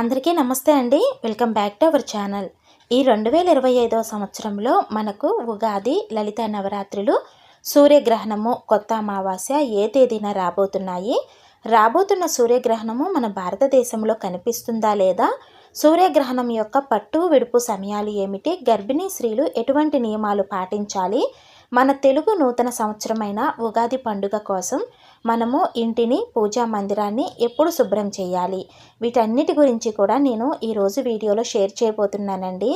అందరికీ నమస్తే అండి. Welcome back to our channel. ఈ రెండు వేల ఇరవై ఐదవ సంవత్సరంలో మనకు ఉగాది లలిత నవరాత్రులు సూర్యగ్రహణము కొత్త అమావాస్య ఏ తేదీన రాబోతున్నాయి? రాబోతున్న సూర్యగ్రహణము మన భారతదేశంలో కనిపిస్తుందా లేదా? సూర్యగ్రహణం యొక్క పట్టు విడుపు సమయాలు ఏమిటి? గర్భిణీ స్త్రీలు ఎటువంటి నియమాలు పాటించాలి? మన తెలుగు నూతన సంవత్సరమైన ఉగాది పండుగ కోసం మనము ఇంటిని పూజా మందిరాన్ని ఎప్పుడు శుభ్రం చేయాలి? వీటన్నిటి గురించి కూడా నేను ఈరోజు వీడియోలో షేర్ చేయబోతున్నానండి.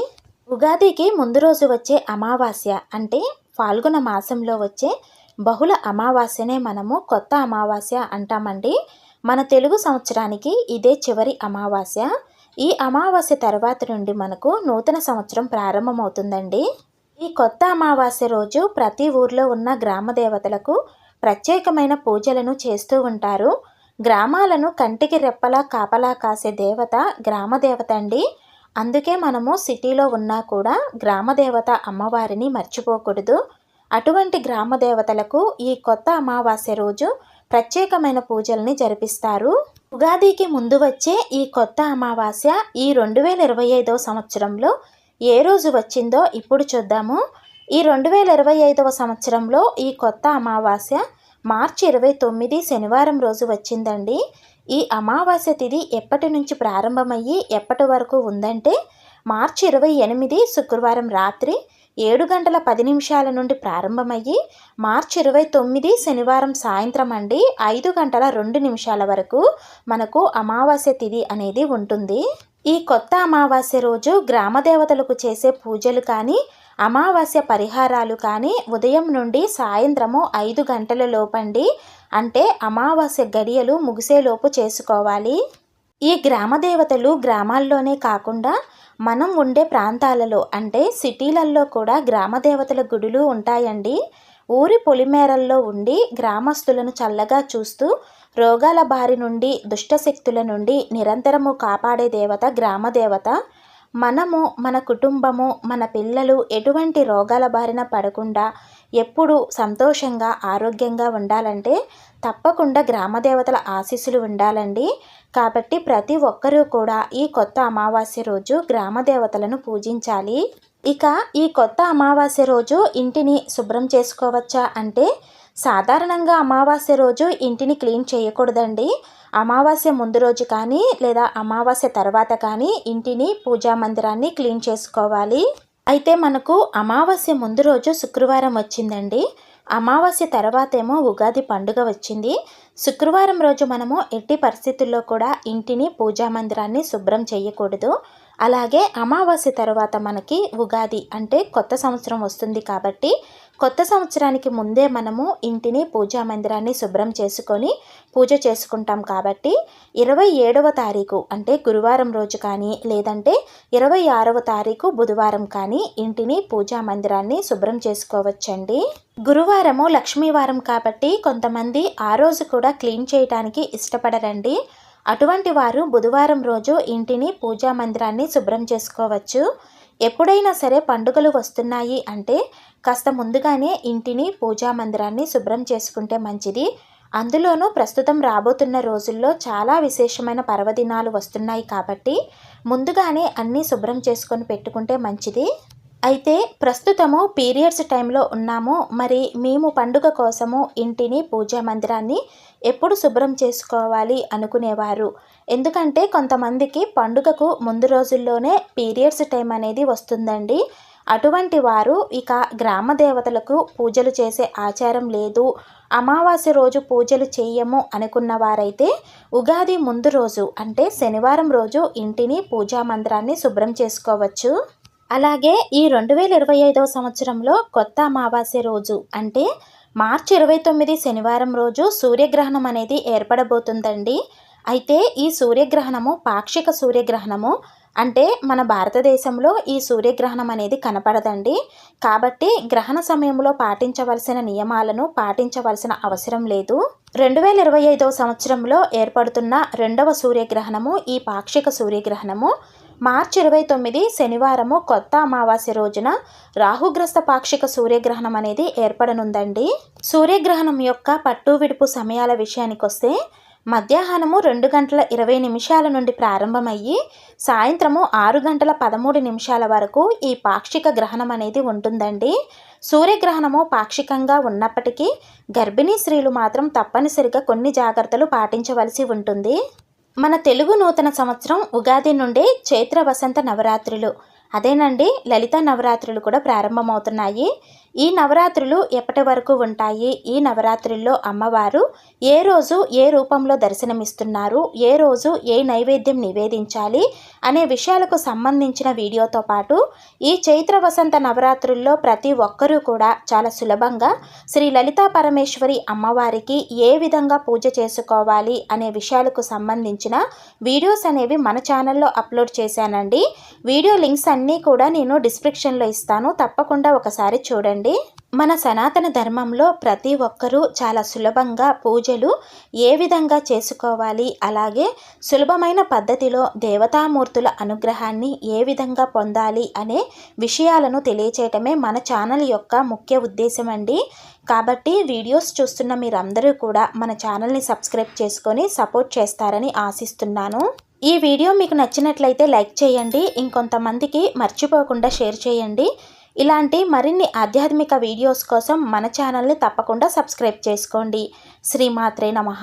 ఉగాదికి ముందు రోజు వచ్చే అమావాస్య అంటే ఫాల్గుణ మాసంలో వచ్చే బహుళ అమావాస్యనే మనము కొత్త అమావాస్య అంటామండి. మన తెలుగు సంవత్సరానికి ఇదే చివరి అమావాస్య. ఈ అమావాస్య తర్వాత నుండి మనకు నూతన సంవత్సరం ప్రారంభమవుతుందండి. ఈ కొత్త అమావాస్య రోజు ప్రతి ఊర్లో ఉన్న గ్రామ దేవతలకు ప్రత్యేకమైన పూజలను చేస్తూ ఉంటారు. గ్రామాలను కంటికి రెప్పలా కాపలా కాసే దేవత గ్రామ దేవత అండి. అందుకే మనము సిటీలో ఉన్నా కూడా గ్రామదేవత అమ్మవారిని మర్చిపోకూడదు. అటువంటి గ్రామ దేవతలకు ఈ కొత్త అమావాస్య రోజు ప్రత్యేకమైన పూజల్ని జరిపిస్తారు. ఉగాదికి ముందు వచ్చే ఈ కొత్త అమావాస్య ఈ రెండు వేల ఇరవై ఐదో సంవత్సరంలో ఏ రోజు వచ్చిందో ఇప్పుడు చూద్దాము. ఈ రెండు వేల ఇరవై ఐదవ సంవత్సరంలో ఈ కొత్త అమావాస్య మార్చి ఇరవై తొమ్మిది శనివారం రోజు వచ్చిందండి. ఈ అమావాస్య తిథి ఎప్పటి నుంచి ప్రారంభమయ్యి ఎప్పటి వరకు ఉందంటే మార్చి ఇరవై ఎనిమిది శుక్రవారం రాత్రి ఏడు గంటల పది నిమిషాల నుండి ప్రారంభమయ్యి మార్చి ఇరవై తొమ్మిది శనివారం సాయంత్రం అండి ఐదు గంటల రెండు నిమిషాల వరకు మనకు అమావాస్య తిథి అనేది ఉంటుంది. ఈ కొత్త అమావాస్య రోజు గ్రామ దేవతలకు చేసే పూజలు కానీ అమావాస్య పరిహారాలు కానీ ఉదయం నుండి సాయంత్రము ఐదు గంటల లోపండి. అంటే అమావాస్య గడియలు ముగిసేలోపు చేసుకోవాలి. ఈ గ్రామ దేవతలు గ్రామాల్లోనే కాకుండా మనం ఉండే ప్రాంతాలలో అంటే సిటీలల్లో కూడా గ్రామ దేవతల గుడులు ఉంటాయండి. ఊరి పొలిమేరల్లో ఉండి గ్రామస్తులను చల్లగా చూస్తూ రోగాల బారి నుండి దుష్టశక్తుల నుండి నిరంతరము కాపాడే దేవత గ్రామ దేవత మనము మన కుటుంబము మన పిల్లలు ఎటువంటి రోగాల బారిన పడకుండా ఎప్పుడు సంతోషంగా ఆరోగ్యంగా ఉండాలంటే తప్పకుండా గ్రామ దేవతల ఆశీస్సులు ఉండాలండి. కాబట్టి ప్రతి ఒక్కరూ కూడా ఈ కొత్త అమావాస్య రోజు గ్రామ దేవతలను పూజించాలి. ఇక ఈ కొత్త అమావాస్య రోజు ఇంటిని శుభ్రం చేసుకోవచ్చా అంటే సాధారణంగా అమావాస్య రోజు ఇంటిని క్లీన్ చేయకూడదండి. అమావాస్య ముందు రోజు కానీ లేదా అమావాస్య తర్వాత కానీ ఇంటిని పూజా మందిరాన్ని క్లీన్ చేసుకోవాలి. అయితే మనకు అమావాస్య ముందు రోజు శుక్రవారం వచ్చిందండి. అమావాస్య తర్వాత ఏమో ఉగాది పండుగ వచ్చింది. శుక్రవారం రోజు మనము ఎట్టి పరిస్థితుల్లో కూడా ఇంటిని పూజా మందిరాన్ని శుభ్రం చేయకూడదు. అలాగే అమావాస్య తర్వాత మనకి ఉగాది అంటే కొత్త సంవత్సరం వస్తుంది కాబట్టి కొత్త సంవత్సరానికి ముందే మనము ఇంటిని పూజా మందిరాన్ని శుభ్రం చేసుకొని పూజ చేసుకుంటాం కాబట్టి ఇరవై ఏడవ తారీఖు అంటే గురువారం రోజు కానీ లేదంటే ఇరవై ఆరవ తారీఖు బుధవారం కానీ ఇంటిని పూజా మందిరాన్ని శుభ్రం చేసుకోవచ్చండి. గురువారము లక్ష్మీవారం కాబట్టి కొంతమంది ఆ రోజు కూడా క్లీన్ చేయడానికి ఇష్టపడరండి. అటువంటి వారు బుధవారం రోజు ఇంటిని పూజా మందిరాన్ని శుభ్రం చేసుకోవచ్చు. ఎప్పుడైనా సరే పండుగలు వస్తున్నాయి అంటే కాస్త ముందుగానే ఇంటిని పూజా మందిరాన్ని శుభ్రం చేసుకుంటే మంచిది. అందులోనూ ప్రస్తుతం రాబోతున్న రోజుల్లో చాలా విశేషమైన పర్వదినాలు వస్తున్నాయి కాబట్టి ముందుగానే అన్నీ శుభ్రం చేసుకొని పెట్టుకుంటే మంచిది. అయితే ప్రస్తుతము పీరియడ్స్ టైంలో ఉన్నాము. మరి మేము పండుగ కోసము ఇంటిని పూజా మందిరాన్ని ఎప్పుడు శుభ్రం చేసుకోవాలి అనుకునేవారు. ఎందుకంటే కొంతమందికి పండుగకు ముందు రోజుల్లోనే పీరియడ్స్ టైం అనేది వస్తుందండి. అటువంటి వారు ఇక గ్రామ దేవతలకు పూజలు చేసే ఆచారం లేదు. అమావాస్య రోజు పూజలు చేయము అనుకున్న వారైతే ఉగాది ముందు రోజు అంటే శనివారం రోజు ఇంటిని పూజా మందిరాన్ని శుభ్రం చేసుకోవచ్చు. అలాగే ఈ రెండు వేల ఇరవై ఐదవ సంవత్సరంలో కొత్త అమావాస్య రోజు అంటే మార్చి ఇరవై తొమ్మిది శనివారం రోజు సూర్యగ్రహణం అనేది ఏర్పడబోతుందండి. అయితే ఈ సూర్యగ్రహణము పాక్షిక సూర్యగ్రహణము అంటే మన భారతదేశంలో ఈ సూర్యగ్రహణం అనేది కనపడదండి. కాబట్టి గ్రహణ సమయంలో పాటించవలసిన నియమాలను పాటించవలసిన అవసరం లేదు. రెండు వేల ఇరవై ఐదవ సంవత్సరంలో ఏర్పడుతున్న రెండవ సూర్యగ్రహణము ఈ పాక్షిక సూర్యగ్రహణము. మార్చి ఇరవై తొమ్మిది శనివారము కొత్త అమావాస్య రోజున రాహుగ్రస్త పాక్షిక సూర్యగ్రహణం అనేది ఏర్పడనుందండి. సూర్యగ్రహణం యొక్క పట్టు విడుపు సమయాల విషయానికొస్తే మధ్యాహ్నము రెండు గంటల ఇరవై నిమిషాల నుండి ప్రారంభమయ్యి సాయంత్రము ఆరు గంటల పదమూడు నిమిషాల వరకు ఈ పాక్షిక గ్రహణం అనేది ఉంటుందండి. సూర్యగ్రహణము పాక్షికంగా ఉన్నప్పటికీ గర్భిణీ స్త్రీలు మాత్రం తప్పనిసరిగా కొన్ని జాగ్రత్తలు పాటించవలసి ఉంటుంది. మన తెలుగు నూతన సంవత్సరం ఉగాది నుండి చైత్ర వసంత నవరాత్రులు. అదేనండి లలిత నవరాత్రులు కూడా ప్రారంభమవుతున్నాయి. ఈ నవరాత్రులు ఎప్పటి వరకు ఉంటాయి? ఈ నవరాత్రుల్లో అమ్మవారు ఏ రోజు ఏ రూపంలో దర్శనమిస్తున్నారు? ఏ రోజు ఏ నైవేద్యం నివేదించాలి? అనే విషయాలకు సంబంధించిన వీడియోతో పాటు ఈ చైత్ర వసంత నవరాత్రుల్లో ప్రతి ఒక్కరూ కూడా చాలా సులభంగా శ్రీ లలితా పరమేశ్వరి అమ్మవారికి ఏ విధంగా పూజ చేసుకోవాలి అనే విషయాలకు సంబంధించిన వీడియోస్ అనేవి మన ఛానల్లో అప్లోడ్ చేశానండి. వీడియో లింక్స్ అన్నీ కూడా నేను డిస్క్రిప్షన్లో ఇస్తాను. తప్పకుండా ఒకసారి చూడండి. మన సనాతన ధర్మంలో ప్రతి ఒక్కరూ చాలా సులభంగా పూజలు ఏ విధంగా చేసుకోవాలి? అలాగే సులభమైన పద్ధతిలో దేవతామూర్తుల అనుగ్రహాన్ని ఏ విధంగా పొందాలి అనే విషయాలను తెలియచేయటమే మన ఛానల్ యొక్క ముఖ్య ఉద్దేశం అండి. కాబట్టి వీడియోస్ చూస్తున్న మీరందరూ కూడా మన ఛానల్ని సబ్స్క్రైబ్ చేసుకొని సపోర్ట్ చేస్తారని ఆశిస్తున్నాను. ఈ వీడియో మీకు నచ్చినట్లయితే లైక్ చేయండి. ఇంకొంతమందికి మర్చిపోకుండా షేర్ చేయండి. ఇలాంటి మరిన్ని ఆధ్యాత్మిక వీడియోస్ కోసం మన ఛానల్ని తప్పకుండా సబ్స్క్రైబ్ చేసుకోండి. శ్రీమాత్రే నమః.